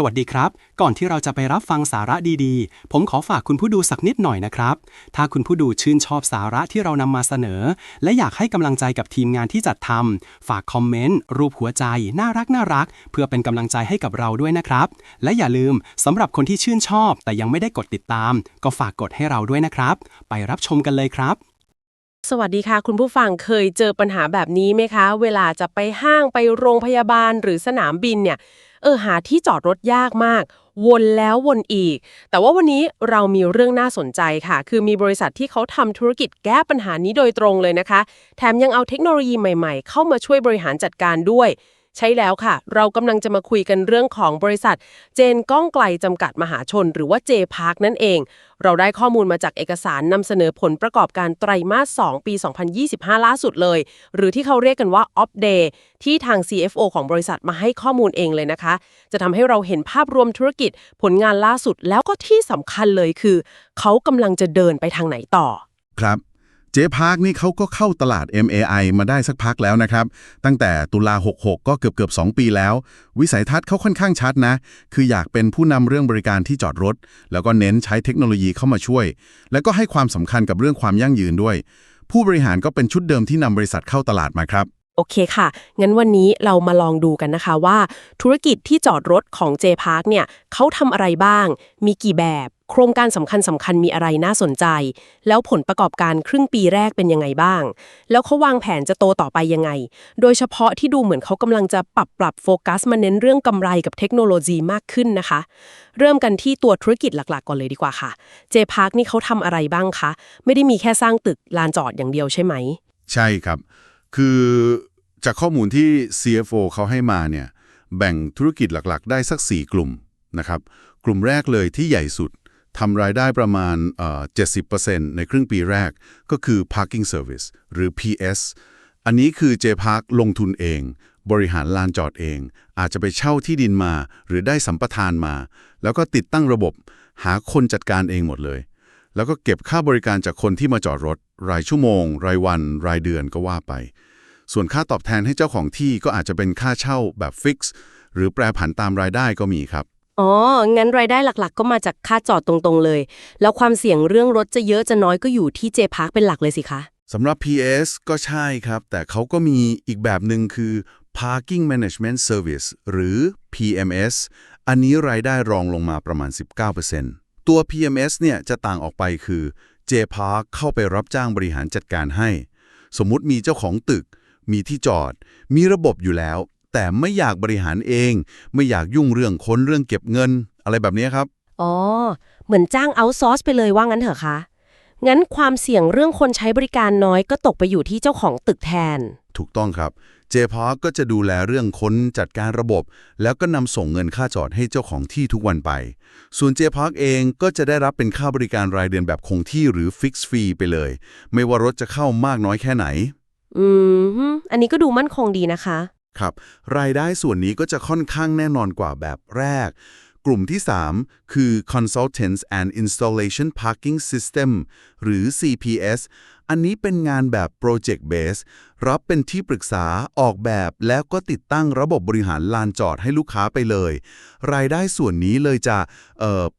สวัสดีครับ ก่อนที่เราจะไปรับฟังสาระดีๆ ผมขอฝากคุณผู้ดูสักนิดหน่อยนะครับ ถ้าคุณผู้ดูชื่นชอบสาระที่เรานำมาเสนอ และอยากให้กำลังใจกับทีมงานที่จัดทำฝากคอมเมนต์ รูปหัวใจ น่ารักน่ารัก เพื่อเป็นกำลังใจให้กับเราด้วยนะครับ และอย่าลืมสำหรับคนที่ชื่นชอบ แต่ยังไม่ได้กดติดตาม ก็ฝากกดให้เราด้วยนะครับ ไปรับชมกันเลยครับ สวัสดีค่ะ คุณผู้ฟังเคยเจอปัญหาแบบนี้ไหมคะ เวลาจะไปห้างไปโรงพยาบาลหรือสนามบินเนี่ยเออหาที่จอดรถยากมาก วนแล้ววนอีก แต่ว่าวันนี้เรามีเรื่องน่าสนใจค่ะ คือมีบริษัทที่เขาทำธุรกิจแก้ปัญหานี้โดยตรงเลยนะคะ แถมยังเอาเทคโนโลยีใหม่ๆ เข้ามาช่วยบริหารจัดการด้วย ใช่แล้วค่ะ เรากำลังจะมาคุยกันเรื่องของบริษัท เจนก้องไกลจำกัดมหาชน หรือว่า J Park นั่นเอง เราได้ข้อมูลมาจากเอกสารนำเสนอผลประกอบการไตรมาส 2 ปี 2025 ล่าสุดเลย หรือที่เขาเรียกกันว่า Op Day ที่ทาง CFO ของบริษัทมาให้ข้อมูลเองเลยนะคะ จะทำให้เราเห็นภาพรวมธุรกิจ ผลงานล่าสุดแล้วก็ที่สำคัญเลยคือ เขากำลังจะเดินไปทางไหนต่อ ครับ เจ๊พาร์คนี่เขาก็เข้าตลาด MAI มาได้สักพักแล้วนะครับ ตั้งแต่ตุลา 66 ก็เกือบเกือบ2ปีแล้ว วิสัยทัศน์เขาค่อนข้างชัดนะ คืออยากเป็นผู้นำเรื่องบริการที่จอดรถ แล้วก็เน้นใช้เทคโนโลยีเข้ามาช่วย แล้วก็ให้ความสำคัญกับเรื่องความยั่งยืนด้วย ผู้บริหารก็เป็นชุดเดิมที่นำบริษัทเข้าตลาดมาครับโอเคค่ะ งั้นวันนี้เรามาลองดูกันนะคะว่า ธุรกิจที่จอดรถของ J Park เนี่ยเขาทำอะไรบ้าง มีกี่แบบ โครงการสำคัญสำคัญมีอะไรน่าสนใจ แล้วผลประกอบการครึ่งปีแรกเป็นยังไงบ้าง แล้วเขาวางแผนจะโตต่อไปยังไง โดยเฉพาะที่ดูเหมือนเขากำลังจะปรับปรับโฟกัสมาเน้นเรื่องกำไรกับเทคโนโลยีมากขึ้นนะคะ เริ่มกันที่ตัวธุรกิจหลักๆ ก่อนเลยดีกว่าค่ะ J Park นี่เขาทำอะไรบ้างคะ ไม่ได้มีแค่สร้างตึกลานจอดอย่างเดียวใช่ไหม ใช่ครับ คือจากข้อมูลที่ CFO เขาให้มาเนี่ยแบ่งธุรกิจหลักๆ ได้สัก 4 กลุ่มนะครับกลุ่มแรกเลยที่ใหญ่สุด ทำรายได้ประมาณเอ่อ70%ในครึ่งปีแรกก็คือ parking service หรือ PS อันนี้คือ J Park ลงทุนเอง บริหารลานจอดเอง อาจจะไปเช่าที่ดินมา หรือได้สัมปทานมา แล้วก็ติดตั้งระบบ หาคนจัดการเองหมดเลย แล้วก็เก็บค่าบริการจากคนที่มาจอดรถ รายชั่วโมง รายวัน รายเดือนก็ว่าไป ส่วนค่าตอบแทนให้เจ้าของที่ก็อาจจะเป็นค่าเช่าแบบฟิกซ์หรือแปรผันตามรายได้ก็มีครับ อ๋อ งั้นรายได้หลักๆ ก็มาจากค่าจอดตรงๆเลย แล้วความเสี่ยงเรื่องรถจะเยอะจะน้อยก็อยู่ที่ J Park เป็นหลักเลยสิคะสำหรับ PS ก็ใช่ครับ แต่เขาก็มีอีกแบบหนึ่งคือ Parking Management Service หรือ PMS อันนี้รายได้รองลงมาประมาณ 19%ตัว PMS เนี่ยจะต่างออกไปคือ J Park เข้าไปรับจ้างบริหารจัดการให้ สมมุติมีเจ้าของตึก มีที่จอด มีระบบอยู่แล้ว แต่ไม่อยากบริหารเอง ไม่อยากยุ่งเรื่องค้นเรื่องเก็บเงิน อะไรแบบนี้ครับ อ๋อ เหมือนจ้างเอาซอร์สไปเลยว่างั้นเถอะคะ งั้นความเสี่ยงเรื่องคนใช้บริการน้อยก็ตกไปอยู่ที่เจ้าของตึกแทน ถูกต้องครับ เจพาร์ก็จะดูแลเรื่องค้นจัดการระบบ แล้วก็นำส่งเงินค่าจอดให้เจ้าของที่ทุกวันไป ส่วนเจพาร์เองก็จะได้รับเป็นค่าบริการรายเดือนแบบคงที่หรือฟิกซ์ฟรีไปเลย ไม่ว่ารถจะเข้ามากน้อยแค่ไหน อืมฮึอันนี้ก็ดูมั่นคงดีนะคะ ครับ รายได้ส่วนนี้ก็จะค่อนข้างแน่นอนกว่าแบบแรก กลุ่มที่ 3 คือ Consultants and Installation Parking System หรือ CPS อันนี้เป็นงานแบบ Project Base รับเป็นที่ปรึกษาออกแบบแล้วก็ติดตั้งระบบบริหารลานจอดให้ลูกค้าไปเลย รายได้ส่วนนี้เลยจะ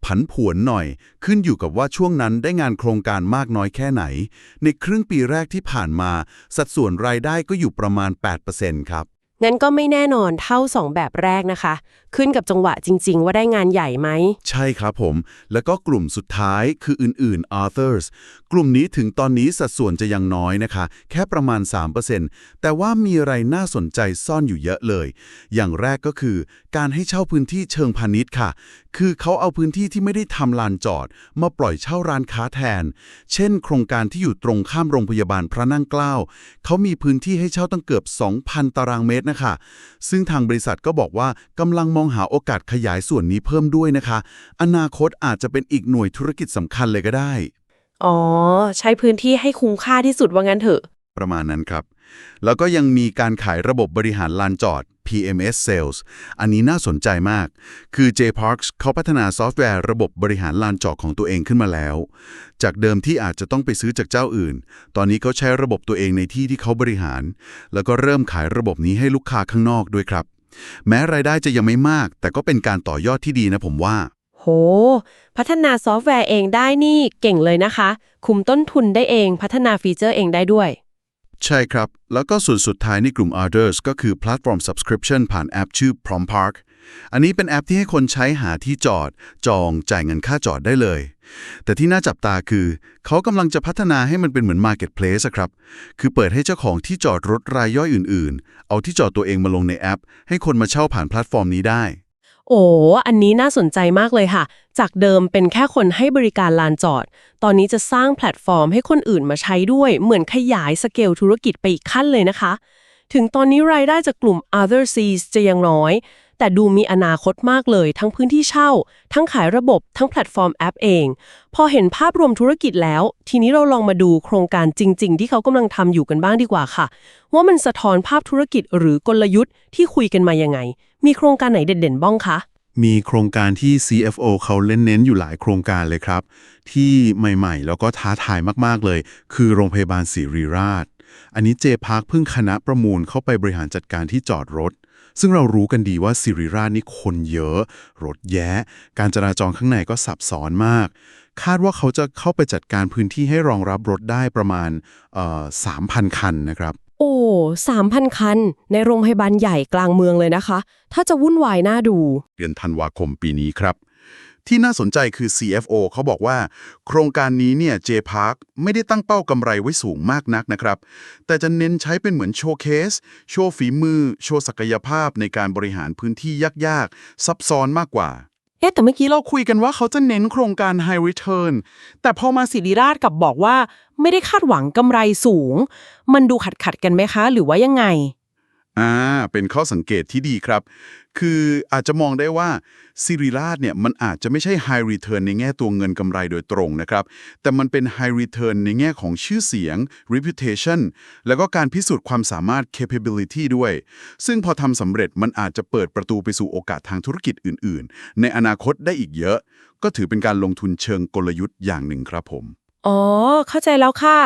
ผันผวนหน่อย ขึ้นอยู่กับว่าช่วงนั้นได้งานโครงการมากน้อยแค่ไหน ในครึ่งปีแรกที่ผ่านมา สัดส่วนรายได้ก็อยู่ประมาณ 8%ครับ งั้นก็ไม่แน่นอนเท่า 2 แบบแรกนะคะ ขึ้นกับจังหวะจริง ๆ ว่าได้งานใหญ่ไหม ใช่ครับผม แล้วก็กลุ่มสุดท้ายคืออื่นๆ authors กลุ่มนี้ถึงตอนนี้สัดส่วนจะยังน้อยนะคะ แค่ประมาณ 3%แต่ว่ามีอะไรน่าสนใจซ่อนอยู่เยอะเลย อย่างแรกก็คือ การให้เช่าพื้นที่เชิงพาณิชย์ค่ะคือเขาเอาพื้นที่ที่ไม่ได้ทำลานจอด มาปล่อยเช่าร้านค้าแทน เช่น โครงการที่อยู่ตรงข้ามโรงพยาบาลพระนั่งเกล้าเขามีพื้นที่ให้เช่าตั้งเกือบ 2,000 ตารางเมตรนะคะ ซึ่งทางบริษัทก็บอกว่ากำลังมองหาโอกาสขยายส่วนนี้เพิ่มด้วยนะคะ อนาคตอาจจะเป็นอีกหน่วยธุรกิจสำคัญเลยก็ได้ อ๋อ ใช้พื้นที่ให้คุ้มค่าที่สุดว่างั้นเถอะ ประมาณนั้นครับ แล้วก็ยังมีการขายระบบบริหารลานจอด PMS Sales อันนี้น่าสนใจมาก คือ J Parks เขาพัฒนาซอฟต์แวร์ระบบบริหารลานจอดของตัวเองขึ้นมาแล้ว จากเดิมที่อาจจะต้องไปซื้อจากเจ้าอื่น ตอนนี้เขาใช้ระบบตัวเองในที่ที่เขาบริหาร แล้วก็เริ่มขายระบบนี้ให้ลูกค้าข้างนอกด้วยครับ แม้รายได้จะยังไม่มาก แต่ก็เป็นการต่อยอดที่ดีนะผมว่า โห พัฒนาซอฟต์แวร์เองได้นี่เก่งเลยนะคะ คุมต้นทุนได้เอง พัฒนาฟีเจอร์เองได้ด้วย ใช่ครับ แล้วก็ส่วนสุดท้ายในกลุ่ม Others ก็คือ Platform Subscription ผ่านแอปชื่อ Prom Park อันนี้เป็นแอปที่ให้คนใช้หาที่จอด จอง จ่ายเงินค่าจอดได้เลย แต่ที่น่าจับตาคือ เขากำลังจะพัฒนาให้มันเป็นเหมือน Marketplace ครับ คือเปิดให้เจ้าของที่จอดรถรายย่อยอื่น ๆ เอาที่จอดตัวเองมาลงในแอป ให้คนมาเช่าผ่านแพลตฟอร์มนี้ได้ โอ้อันนี้น่าสนใจมากเลยค่ะ จากเดิมเป็นแค่คนให้บริการลานจอด ตอนนี้จะสร้างแพลตฟอร์มให้คนอื่นมาใช้ด้วย เหมือนขยายสเกลธุรกิจไปอีกขั้นเลยนะคะ ถึงตอนนี้รายได้จากกลุ่ม other Cs จะยังน้อย แต่ดูมีอนาคตมากเลย ทั้งพื้นที่เช่า ทั้งขายระบบ ทั้งแพลตฟอร์มแอปเอง พอเห็นภาพรวมธุรกิจแล้ว ทีนี้เราลองมาดูโครงการจริง ๆ ที่เขากำลังทำอยู่กันบ้างดีกว่าค่ะ ว่ามันสะท้อนภาพธุรกิจหรือกลยุทธ์ที่คุยกันมายังไง มีโครงการไหนเด่นๆบ้างคะ มีโครงการที่ CFO เขาเล่นเน้นอยู่หลายโครงการเลยครับ ที่ใหม่ๆ แล้วก็ท้าทายมากๆเลย คือโรงพยาบาลศิริราช อันนี้เจพาร์คเพิ่งคณะประมูลเข้าไปบริหารจัดการที่จอดรถ ซึ่งเรารู้กันดีว่าศิริราชนี่คนเยอะ รถแยะ การจราจรข้างในก็สับซ้อนมาก คาดว่าเขาจะเข้าไปจัดการพื้นที่ให้รองรับรถได้ประมาณ3,000คันนะครับ โอ้สามพันคัน ในโรงพยาบาลใหญ่กลางเมืองเลยนะคะ ถ้าจะวุ่นวายน่าดู เดือนธันวาคมปีนี้ครับ ที่น่าสนใจคือ CFO เขาบอกว่า โครงการนี้เนี่ย J Park ไม่ได้ตั้งเป้ากำไรไว้สูงมากนักนะครับ แต่จะเน้นใช้เป็นเหมือนโชว์เคส โชว์ฝีมือ โชว์ศักยภาพในการบริหารพื้นที่ยากๆ ซับซ้อนมากกว่า เอ๊ะแต่เมื่อกี้เราคุยกันว่าเขาจะเน้นโครงการ High Return แต่พอมาสิริราชกับบอกว่า ไม่ได้คาดหวังกำไรสูง มันดูขัดขัดกันไหมคะ หรือว่ายังไง อ่า เป็นข้อสังเกตที่ดีครับ คืออาจจะมองได้ว่าซิริราชเนี่ยมันอาจจะไม่ใช่ High Return ในแง่ตัวเงินกำไรโดยตรงนะครับ แต่มันเป็น High Return ในแง่ของชื่อเสียง reputation แล้วก็การพิสูจน์ความสามารถ capability ด้วย ซึ่งพอทำสำเร็จมันอาจจะเปิดประตูไปสู่โอกาสทางธุรกิจอื่น ๆ ในอนาคตได้อีกเยอะ ก็ถือเป็นการลงทุนเชิงกลยุทธ์อย่างหนึ่งครับผม อ๋อ เข้าใจแล้วค่ะ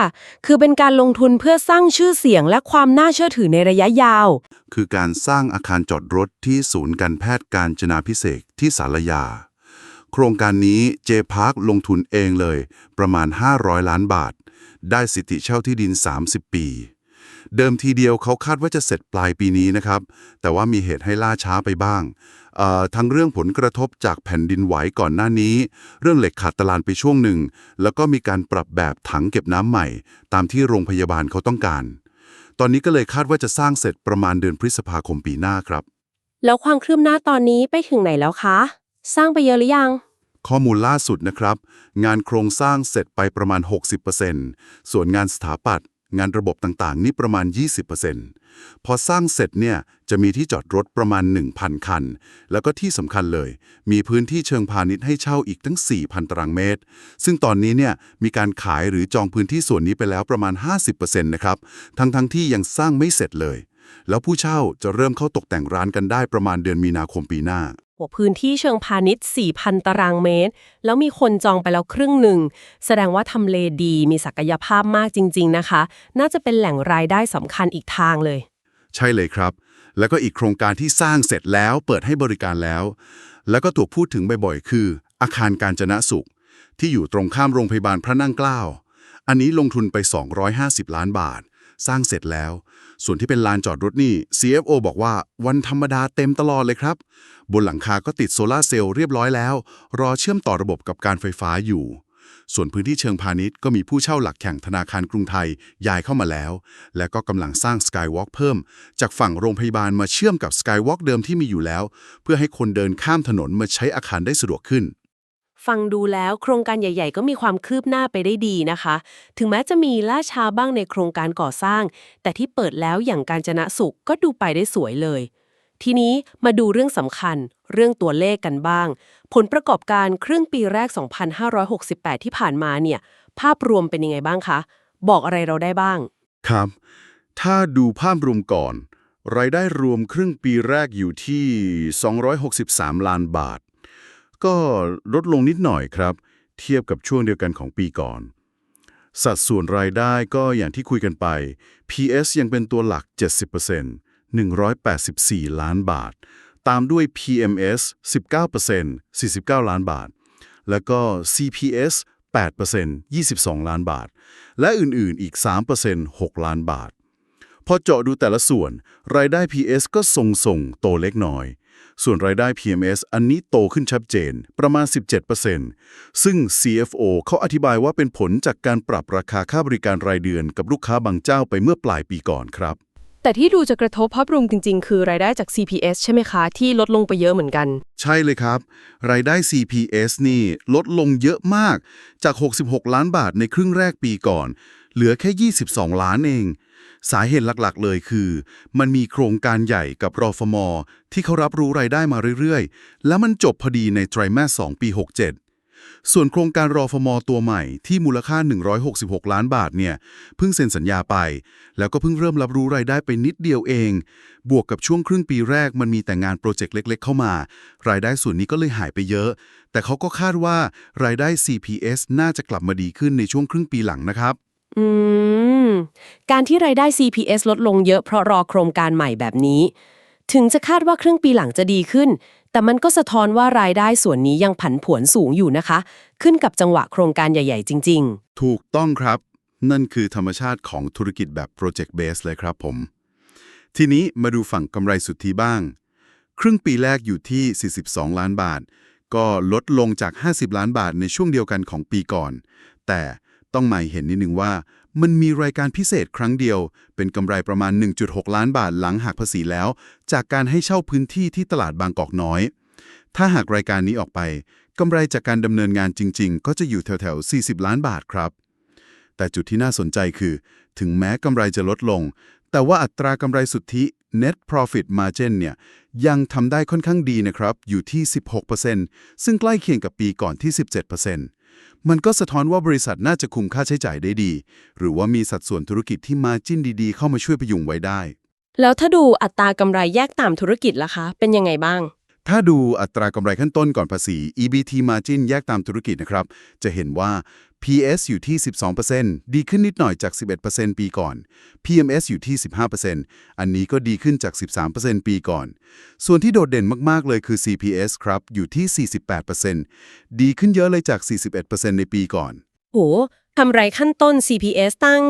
คือเป็นการลงทุนเพื่อสร้างชื่อเสียงและความน่าเชื่อถือในระยะยาว คือการสร้างอาคารจอดรถที่ศูนย์การแพทย์การจนาพิเศษกที่สารยา โครงการนี้เจพาร์คลงทุนเองเลย ประมาณ 500 ล้านบาท ได้สิทธิเช่าที่ดิน 30 ปี เดิมทีเดียวเขาคาดว่าจะเสร็จปลายปีนี้นะครับ แต่ว่ามีเหตุให้ล่าช้าไปบ้าง ทั้งเรื่องผลกระทบจากแผ่นดินไหวก่อนหน้านี้ เรื่องเหล็กขาดตลาดไปช่วงหนึ่ง แล้วก็มีการปรับแบบถังเก็บน้ำใหม่ ตามที่โรงพยาบาลเขาต้องการ ตอนนี้ก็เลยคาดว่าจะสร้างเสร็จประมาณเดือนพฤษภาคมปีหน้าครับ แล้วความคืบหน้าตอนนี้ไปถึงไหนแล้วคะ สร้างไปเยอะหรือยังข้อมูลล่าสุดนะครับ งานโครงสร้างเสร็จไปประมาณ 60%ส่วนงานสถาปัตย์ งานระบบต่างๆ นี่ประมาณ 20%พอสร้างเสร็จเนี่ยจะมีที่จอดรถประมาณ 1,000 คัน แล้วก็ที่สำคัญเลย มีพื้นที่เชิงพาณิชย์ให้เช่าอีกตั้ง 4,000 ตารางเมตร ซึ่งตอนนี้เนี่ยมีการขายหรือจองพื้นที่ส่วนนี้ไปแล้วประมาณ 50%นะครับ ทั้งๆทที่ยังสร้างไม่เสร็จเลย แล้วผู้เช่าจะเริ่มเข้าตกแต่งร้านกันได้ประมาณเดือนมีนาคมปีหน้า หัวพื้นที่เชิงพาณิชย์ 4,000 ตารางเมตร แล้วมีคนจองไปแล้วครึ่งหนึ่ง แสดงว่าทำเลดีมีศักยภาพมากจริง ๆ นะคะ น่าจะเป็นแหล่งรายได้สำคัญอีกทางเลย ใช่เลยครับ แล้วก็อีกโครงการที่สร้างเสร็จแล้วเปิดให้บริการแล้ว แล้วก็ถูกพูดถึงบ่อยๆ คือ อาคารการจนะสุข ที่อยู่ตรงข้ามโรงพยาบาลพระนั่งเกล้า อันนี้ลงทุนไป 250 ล้านบาท สร้างเสร็จแล้ว ส่วนที่เป็นลานจอดรถนี่ CFO บอกว่าวันธรรมดาเต็มตลอดเลยครับ บนหลังคาก็ติดโซลาร์เซลล์เรียบร้อยแล้ว รอเชื่อมต่อระบบกับการไฟฟ้าอยู่ ส่วนพื้นที่เชิงพาณิชย์ก็มีผู้เช่าหลักแข่งธนาคารกรุงไทยย้ายเข้ามาแล้ว และก็กำลังสร้าง Skywalk เพิ่ม จากฝั่งโรงพยาบาลมาเชื่อมกับ Skywalk เดิมที่มีอยู่แล้ว เพื่อให้คนเดินข้ามถนนมาใช้อาคารได้สะดวกขึ้น ฟังดูแล้วโครงการใหญ่ ๆ ก็มีความคืบหน้าไปได้ดีนะคะ ถึงแม้จะมีล่าช้าบ้างในโครงการก่อสร้าง แต่ที่เปิดแล้วอย่างการจนะสุขก็ดูไปได้สวยเลย ทีนี้มาดูเรื่องสำคัญ เรื่องตัวเลขกันบ้าง ผลประกอบการครึ่งปีแรก 2568 ที่ผ่านมาเนี่ย ภาพรวมเป็นยังไงบ้างคะ บอกอะไรเราได้บ้าง ครับ ถ้าดูภาพรวมก่อน รายได้รวมครึ่งปีแรกอยู่ที่ 263 ล้านบาท ก็ลดลงนิดหน่อยครับ เทียบกับช่วงเดียวกันของปีก่อน สัดส่วนรายได้ก็อย่างที่คุยกันไป PS ยังเป็นตัวหลัก 70% 184 ล้านบาท ตามด้วย PMS 19% 49 ล้านบาท แล้วก็ CPS 8% 22 ล้านบาท และอื่นๆ อีก 3% 6 ล้านบาท พอเจาะดูแต่ละส่วน รายได้ PS ก็ทรงๆ โตเล็กน้อย ส่วนรายได้ PMS อันนี้โตขึ้นชัดเจน ประมาณ 17%ซึ่ง CFO เขาอธิบายว่าเป็นผลจากการปรับราคาค่าบริการรายเดือนกับลูกค้าบางเจ้าไปเมื่อปลายปีก่อนครับ แต่ที่ดูจะกระทบภาพรวมจริง ๆ คือรายได้จาก CPS ใช่ไหมคะ ที่ลดลงไปเยอะเหมือนกัน ใช่เลยครับ รายได้ CPS นี่ลดลงเยอะมากจาก 66 ล้านบาทในครึ่งแรกปีก่อน เหลือแค่ 22 ล้านเอง สาเหตุหลักๆ เลยคือ มันมีโครงการใหญ่กับรอฟมอที่เขารับรู้รายได้มาเรื่อยๆ แล้วมันจบพอดีในไตรมาส2ปี 67 ส่วนโครงการรอฟมอตัวใหม่ที่มูลค่า 166 ล้านบาทเนี่ยเพิ่งเซ็นสัญญาไป แล้วก็เพิ่งเริ่มรับรู้รายได้ไปนิดเดียวเอง บวกกับช่วงครึ่งปีแรกมันมีแต่งานโปรเจกต์เล็ก ๆ เข้ามา รายได้ส่วนนี้ก็เลยหายไปเยอะ แต่เขาก็คาดว่ารายได้ CPS น่าจะกลับมาดีขึ้นในช่วงครึ่งปีหลังนะครับ อืม การที่รายได้ CPS ลดลงเยอะเพราะรอโครงการใหม่แบบนี้ ถึงจะคาดว่าครึ่งปีหลังจะดีขึ้น แต่มันก็สะท้อนว่ารายได้ส่วนนี้ยังผันผวนสูงอยู่นะคะ ขึ้นกับจังหวะโครงการใหญ่ ๆ จริง ๆ ถูกต้องครับ นั่นคือธรรมชาติของธุรกิจแบบ Project Base เลยครับผม ทีนี้มาดูฝั่งกำไรสุทธิบ้าง ครึ่งปีแรกอยู่ที่ 42 ล้านบาท ก็ลดลงจาก 50 ล้านบาทในช่วงเดียวกันของปีก่อน แต่ ต้องหมายเห็นนิดนึงว่า มันมีรายการพิเศษครั้งเดียว เป็นกำไรประมาณ 1.6 ล้านบาทหลังหักภาษีแล้ว จากการให้เช่าพื้นที่ที่ตลาดบางกอกน้อย ถ้าหากรายการนี้ออกไปกำไรจากการดำเนินงานจริง ๆ ก็จะอยู่แถวๆ 40 ล้านบาทครับ แต่จุดที่น่าสนใจคือ ถึงแม้กำไรจะลดลง แต่ว่าอัตรากำไรสุทธิ net profit margin เนี่ยยังทำได้ค่อนข้างดีนะครับ อยู่ที่ 16%ซึ่งใกล้เคียงกับปีก่อนที่ 17% มันก็สะท้อนว่าบริษัทน่าจะคุมค่าใช้จ่ายได้ดี หรือว่ามีสัดส่วนธุรกิจที่มาจิ้นดีๆ เข้ามาช่วยพยุงไว้ได้ๆแล้วถ้าดูอัตรากำไรแยกตามธุรกิจล่ะคะ เป็นยังไงบ้าง ถ้าดูอัตรากำไรขั้นต้นก่อนภาษี EBT margin แยกตามธุรกิจนะครับ จะเห็นว่า PS อยู่ที่ 12%ดีขึ้นนิดหน่อยจาก 11%ปีก่อน PMS อยู่ที่ 15%อันนี้ก็ดีขึ้นจาก 13%ปีก่อน ส่วนที่โดดเด่นมากๆเลยคือ CPS ครับ อยู่ที่ 48%ดีขึ้นเยอะเลยจาก 41%ในปีก่อน โหทำไรขั้นต้น CPS ตั้ง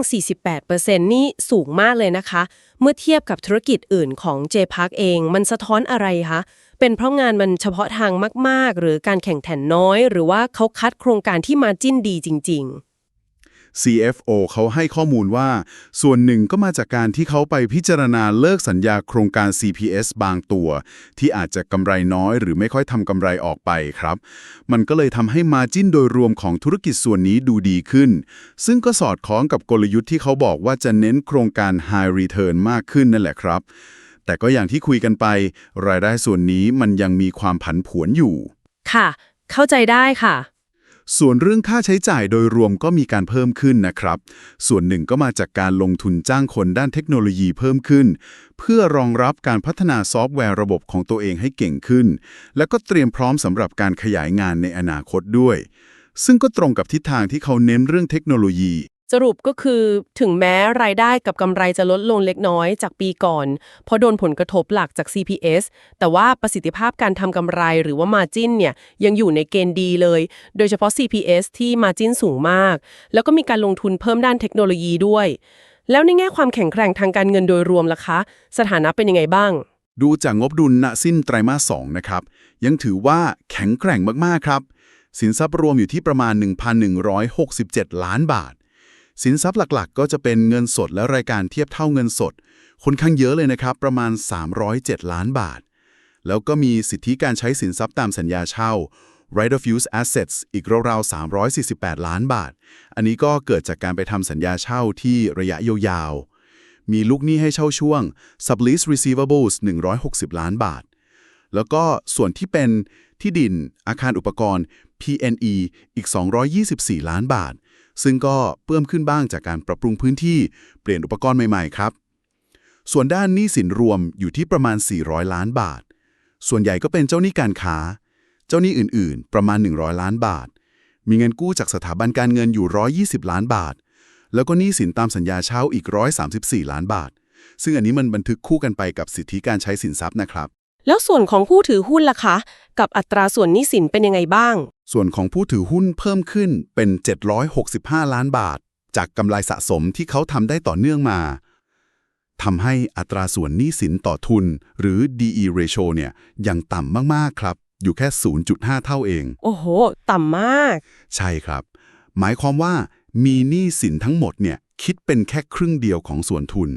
48%นี่สูงมากเลยนะคะ เมื่อเทียบกับธุรกิจอื่นของ J-Park เอง มันสะท้อนอะไรคะ เป็นเพราะงานมันเฉพาะทางมาก ๆ หรือการแข่งขันน้อย หรือว่าเขาคัดโครงการที่มาจิ้นดีจริง CFO เขาให้ข้อมูลว่า ส่วนหนึ่งก็มาจากการที่เขาไปพิจารณาเลิกสัญญาโครงการ CPS บางตัว ที่อาจจะกำไรน้อยหรือไม่ค่อยทำกำไรออกไปครับ มันก็เลยทำให้มาจิ้นโดยรวมของธุรกิจส่วนนี้ดูดีขึ้น ซึ่งก็สอดคล้องกับกลยุทธ์ที่เขาบอกว่าจะเน้นโครงการ High Return มากขึ้นนั่นแหละครับ แต่ก็อย่างที่คุยกันไป รายได้ส่วนนี้มันยังมีความผันผวนอยู่ ค่ะ เข้าใจได้ค่ะ ส่วนเรื่องค่าใช้จ่ายโดยรวมก็มีการเพิ่มขึ้นนะครับ ส่วนหนึ่งก็มาจากการลงทุนจ้างคนด้านเทคโนโลยีเพิ่มขึ้น เพื่อรองรับการพัฒนาซอฟต์แวร์ระบบของตัวเองให้เก่งขึ้น และก็เตรียมพร้อมสำหรับการขยายงานในอนาคตด้วย ซึ่งก็ตรงกับทิศทางที่เขาเน้นเรื่องเทคโนโลยี สรุปก็คือถึงแม้รายได้กับกำไรจะลดลงเล็กน้อยจากปีก่อน เพราะโดนผลกระทบหลักจาก CPS แต่ว่าประสิทธิภาพการทำกำไรหรือว่า Margin เนี่ยยังอยู่ในเกณฑ์ดีเลย โดยเฉพาะ CPS ที่ Margin สูงมาก แล้วก็มีการลงทุนเพิ่มด้านเทคโนโลยีด้วย แล้วในแง่ความแข็งแกร่งทางการเงินโดยรวมล่ะคะ สถานะเป็นยังไงบ้าง ดูจากงบดุลณสิ้นไตรมาส2นะครับยังถือว่าแข็งแกร่งมากๆครับสินทรัพย์รวมอยู่ที่ประมาณ 1,167 ล้านบาท สินทรัพย์หลักๆ ก็จะเป็นเงินสดและรายการเทียบเท่าเงินสดค่อนข้างเยอะเลยนะครับ ประมาณ 307 ล้านบาท แล้วก็มีสิทธิการใช้สินทรัพย์ตามสัญญาเช่า right of use assets อีกราวๆ348 ล้านบาท อันนี้ก็เกิดจากการไปทำสัญญาเช่าที่ระยะยาวๆ มีลูกหนี้ให้เช่าช่วง sublease receivables 160 ล้านบาท แล้วก็ส่วนที่เป็นที่ดินอาคารอุปกรณ์ P&E อีก 224 ล้านบาท ซึ่งก็เพิ่มขึ้นบ้างจากการปรับปรุงพื้นที่เปลี่ยนอุปกรณ์ใหม่ๆครับ ส่วนด้านหนี้สินรวมอยู่ที่ประมาณ 400 ล้านบาท ส่วนใหญ่ก็เป็นเจ้าหนี้การค้า เจ้าหนี้อื่นๆ ประมาณ 100 ล้านบาท มีเงินกู้จากสถาบันการเงินอยู่ 120 ล้านบาท แล้วก็หนี้สินตามสัญญาเช่าอีก 134 ล้านบาท ซึ่งอันนี้มันบันทึกคู่กันไปกับสิทธิการใช้สินทรัพย์นะครับ แล้วส่วนของผู้ถือหุ้นล่ะคะ กับอัตราส่วนหนี้สินเป็นยังไงบ้าง ส่วนของผู้ถือหุ้นเพิ่มขึ้นเป็น 765 ล้านบาท จากกำไรสะสมที่เขาทำได้ต่อเนื่องมาทำให้อัตราส่วนหนี้สินต่อทุน หรือ DE ratio เนี่ยยังต่ำมาก ๆ ครับ อยู่แค่ 0.5 เท่าเอง โอ้โห ต่ำมาก ใช่ครับ หมายความว่ามีหนี้สินทั้งหมดเนี่ยคิดเป็นแค่ครึ่งเดียวของส่วนทุน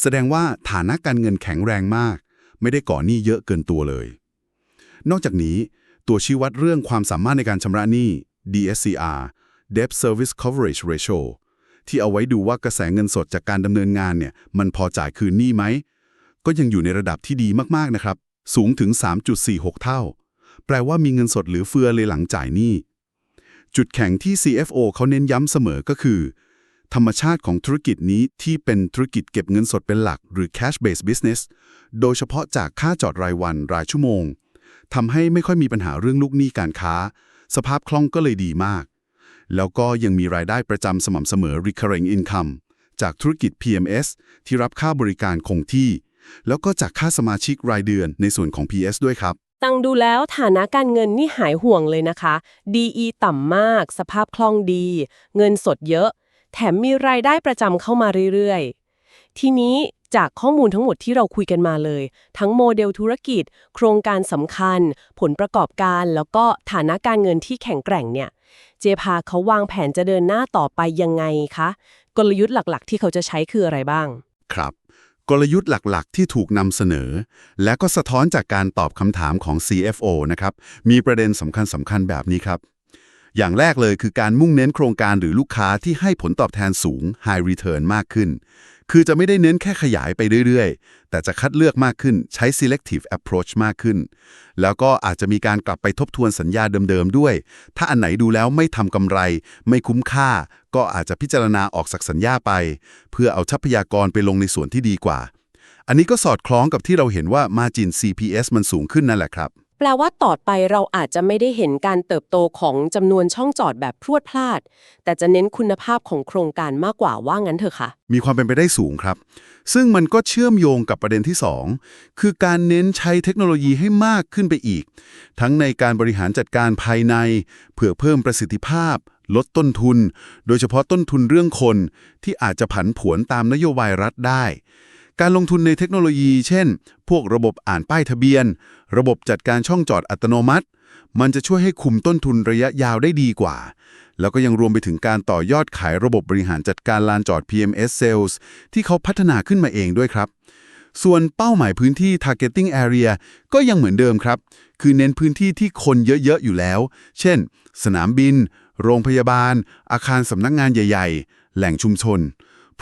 แสดงว่าฐานะการเงินแข็งแรงมาก ไม่ได้ก่อหนี้เยอะเกินตัวเลย นอกจากนี้ ตัวชี้วัดเรื่องความสามารถในการชำระหนี้ DSCR Debt Service Coverage Ratio ที่เอาไว้ดูว่ากระแสเงินสดจากการดำเนินงานเนี่ยมันพอจ่ายคืนหนี้ไหม ก็ยังอยู่ในระดับที่ดีมากๆนะครับ สูงถึง 3.46 เท่า แปลว่ามีเงินสดหลือเฟือเลยหลังจ่ายหนี้ จุดแข็งที่ CFO เขาเน้นย้ำเสมอก็คือ ธรรมชาติของธุรกิจนี้ที่เป็นธุรกิจเก็บเงินสดเป็นหลัก หรือ cash based business โดยเฉพาะจากค่าจอดรายวันรายชั่วโมงทำให้ไม่ค่อยมีปัญหาเรื่องลูกหนี้การค้า สภาพคล่องก็เลยดีมาก แล้วก็ยังมีรายได้ประจำสม่ำเสมอ recurring income จากธุรกิจ PMS ที่รับค่าบริการคงที่ แล้วก็จากค่าสมาชิกรายเดือนในส่วนของ PS ด้วยครับตังดูแล้วฐานะการเงินนี่หายห่วงเลยนะคะ DE ต่ำมาก สภาพคล่องดี เงินสดเยอะ แถมมีรายได้ประจำเข้ามาเรื่อยๆ ทีนี้จากข้อมูลทั้งหมดที่เราคุยกันมาเลย ทั้งโมเดลธุรกิจ โครงการสำคัญ ผลประกอบการ แล้วก็ฐานะการเงินที่แข็งแกร่งเนี่ย เจพาเขาวางแผนจะเดินหน้าต่อไปยังไงคะ กลยุทธ์หลักๆ ที่เขาจะใช้คืออะไรบ้าง ครับ กลยุทธ์หลักๆ ที่ถูกนำเสนอ และก็สะท้อนจากการตอบคำถามของ CFO นะครับ มีประเด็นสำคัญสำคัญๆแบบนี้ครับ อย่างแรกเลยคือการมุ่งเน้นโครงการหรือลูกค้าที่ให้ผลตอบแทนสูง High Return มากขึ้น คือจะไม่ได้เน้นแค่ขยายไปเรื่อยๆ แต่จะคัดเลือกมากขึ้นใช้ selective approach มากขึ้น แล้วก็อาจจะมีการกลับไปทบทวนสัญญาเดิมๆด้วย ถ้าอันไหนดูแล้วไม่ทำกำไร ไม่คุ้มค่า ก็อาจจะพิจารณาออกจากสัญญาไป เพื่อเอาทรัพยากรไปลงในส่วนที่ดีกว่า อันนี้ก็สอดคล้องกับที่เราเห็นว่า margin CPS มันสูงขึ้นนั่นแหละครับ แปลว่าต่อไปเราอาจจะไม่ได้เห็นการเติบโตของจำนวนช่องจอดแบบพรวดพลาด แต่จะเน้นคุณภาพของโครงการมากกว่าว่างั้นเถอะค่ะ มีความเป็นไปได้สูงครับ ซึ่งมันก็เชื่อมโยงกับประเด็นที่ 2 คือการเน้นใช้เทคโนโลยีให้มากขึ้นไปอีก ทั้งในการบริหารจัดการภายใน เพื่อเพิ่มประสิทธิภาพ ลดต้นทุน โดยเฉพาะต้นทุนเรื่องคนที่อาจจะผันผวนตามนโยบายรัฐได้ การลงทุนในเทคโนโลยี เช่น พวกระบบอ่านป้ายทะเบียน ระบบจัดการช่องจอดอัตโนมัติ มันจะช่วยให้คุมต้นทุนระยะยาวได้ดีกว่า แล้วก็ยังรวมไปถึงการต่อยอดขายระบบบริหารจัดการลานจอด PMS Sales ที่เขาพัฒนาขึ้นมาเองด้วยครับ ส่วนเป้าหมายพื้นที่ targeting area ก็ยังเหมือนเดิมครับ คือเน้นพื้นที่ที่คนเยอะๆอยู่แล้ว เช่น สนามบิน โรงพยาบาล อาคารสำนักงานใหญ่ ๆ แหล่งชุมชน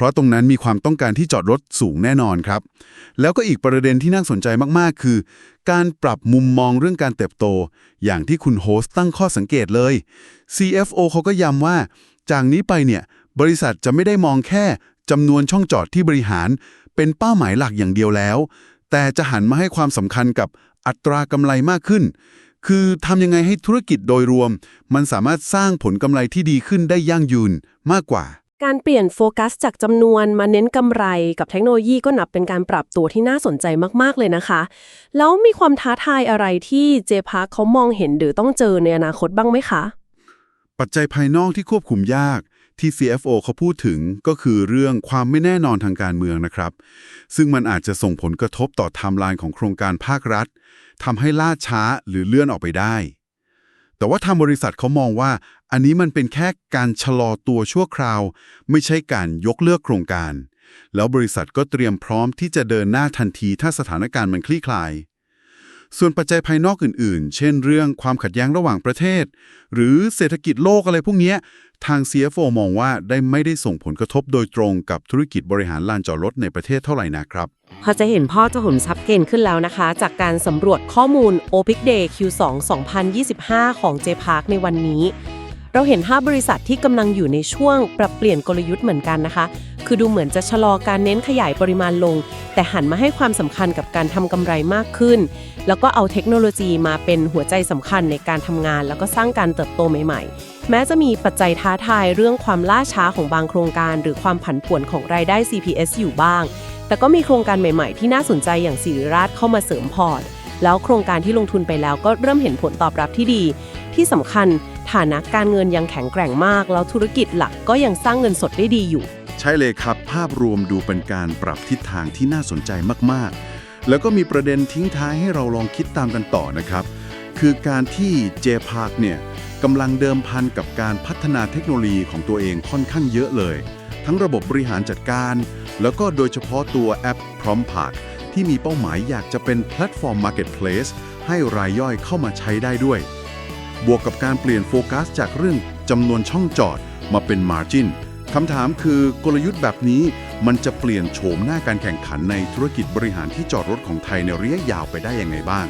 เพราะตรงนั้นมีความต้องการที่จอดรถสูงแน่นอนครับ แล้วก็อีกประเด็นที่น่าสนใจมากๆ คือ การปรับมุมมองเรื่องการเติบโต อย่างที่คุณโฮสต์ตั้งข้อสังเกตเลย CFO เขาก็ย้ำว่า จากนี้ไปเนี่ยบริษัทจะไม่ได้มองแค่จำนวนช่องจอดที่บริหาร เป็นเป้าหมายหลักอย่างเดียวแล้ว แต่จะหันมาให้ความสำคัญกับอัตรากำไรมากขึ้น คือทำยังไงให้ธุรกิจโดยรวม มันสามารถสร้างผลกำไรที่ดีขึ้นได้ยั่งยืนมากกว่า การเปลี่ยนโฟกัสจากจำนวนมาเน้นกำไรกับเทคโนโลยีก็นับเป็นการปรับตัวที่น่าสนใจมาก ๆ เลยนะคะ แล้วมีความท้าทายอะไรที่เจพาร์คเขามองเห็นหรือต้องเจอในอนาคตบ้างไหมคะ ปัจจัยภายนอกที่ควบคุมยากที่ CFO เขาพูดถึงก็คือเรื่องความไม่แน่นอนทางการเมืองนะครับ ซึ่งมันอาจจะส่งผลกระทบต่อไทม์ไลน์ของโครงการภาครัฐทำให้ล่าช้าหรือเลื่อนออกไปได้ แต่ว่าทางบริษัทเขามองว่าอันนี้มันเป็นแค่การชะลอตัวชั่วคราว ไม่ใช่การยกเลิกโครงการ แล้วบริษัทก็เตรียมพร้อมที่จะเดินหน้าทันทีถ้าสถานการณ์มันคลี่คลาย ส่วนปัจจัยภายนอกอื่น ๆ เช่นเรื่องความขัดแย้งระหว่างประเทศ หรือเศรษฐกิจโลกอะไรพวกนี้ทาง CFO มองว่าได้ไม่ได้ส่งผลกระทบโดยตรงกับธุรกิจบริหารลานจอดรถในประเทศเท่าไหร่นะครับ พอจะเห็นพ่อจะหุนซับเกณฑ์ขึ้นแล้วนะคะ จากการสำรวจข้อมูล OPIC Day Q2 2025 ของ J-Park ในวันนี้ เราเห็น 5 บริษัทที่กำลังอยู่ในช่วงปรับเปลี่ยนกลยุทธ์เหมือนกันนะคะ คือดูเหมือนจะชะลอการเน้นขยายปริมาณลง แต่หันมาให้ความสำคัญกับการทำกำไรมากขึ้น แล้วก็เอาเทคโนโลยีมาเป็นหัวใจสำคัญในการทำงาน แล้วก็สร้างการเติบโตใหม่ ๆ แม้จะมีปัจจัยท้าทายเรื่องความล่าช้าของบางโครงการ หรือความผันผวนของรายได้ CPS อยู่บ้าง แต่ก็มีโครงการใหม่ ๆ ที่น่าสนใจอย่างสิริราชเข้ามาเสริมพอร์ตแล้วโครงการที่ลงทุนไปแล้วก็เริ่มเห็นผลตอบรับที่ดี ที่สำคัญฐานะการเงินยังแข็งแกร่งมาก แล้วธุรกิจหลักก็ยังสร้างเงินสดได้ดีอยู่ ใช่เลยครับ ภาพรวมดูเป็นการปรับทิศทางที่น่าสนใจมากๆ แล้วก็มีประเด็นทิ้งท้ายให้เราลองคิดตามกันต่อนะครับ คือการที่เจพาร์คเนี่ยกำลังเดิมพันกับการพัฒนาเทคโนโลยีของตัวเองค่อนข้างเยอะเลย ทั้งระบบบริหารจัดการ แล้วก็โดยเฉพาะตัวแอปพร้อมพาร์คที่มีเป้าหมายอยากจะเป็นแพลตฟอร์ม Marketplace ให้รายย่อยเข้ามาใช้ได้ด้วย บวกกับการเปลี่ยนโฟกัสจากเรื่องจำนวนช่องจอดมาเป็น Margin คำถามคือกลยุทธ์แบบนี้มันจะเปลี่ยนโฉมหน้าการแข่งขันในธุรกิจบริหารที่จอดรถของไทยในระยะยาวไปได้ยังไงบ้าง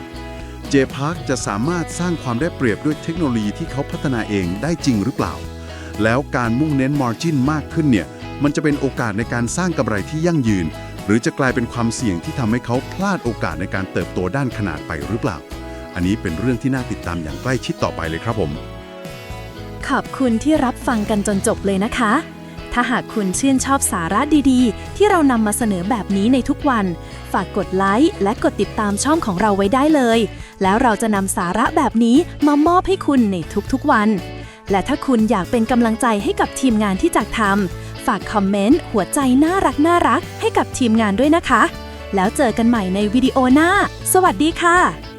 เจพาร์คจะสามารถสร้างความได้เปรียบด้วยเทคโนโลยีที่เขาพัฒนาเองได้จริงหรือเปล่า แล้วการมุ่งเน้น Margin มากขึ้นเนี่ย มันจะเป็นโอกาสในการสร้างกำไรที่ยั่งยืน หรือจะกลายเป็นความเสี่ยงที่ทำให้เขาพลาดโอกาสในการเติบโตด้านขนาดไปหรือเปล่า อันนี้เป็นเรื่องที่น่าติดตามอย่างใกล้ชิดต่อไปเลยครับผม ขอบคุณที่รับฟังกันจนจบเลยนะคะ ถ้าหากคุณชื่นชอบสาระดีๆ ที่เรานำมาเสนอแบบนี้ในทุกวัน ฝากกดไลค์และกดติดตามช่องของเราไว้ได้เลย แล้วเราจะนำสาระแบบนี้มามอบให้คุณในทุกๆวัน และถ้าคุณอยากเป็นกำลังใจให้กับทีมงานที่จักทำฝากคอมเมนต์หัวใจน่ารักน่ารักให้กับทีมงานด้วยนะคะ แล้วเจอกันใหม่ในวิดีโอหน้า สวัสดีค่ะ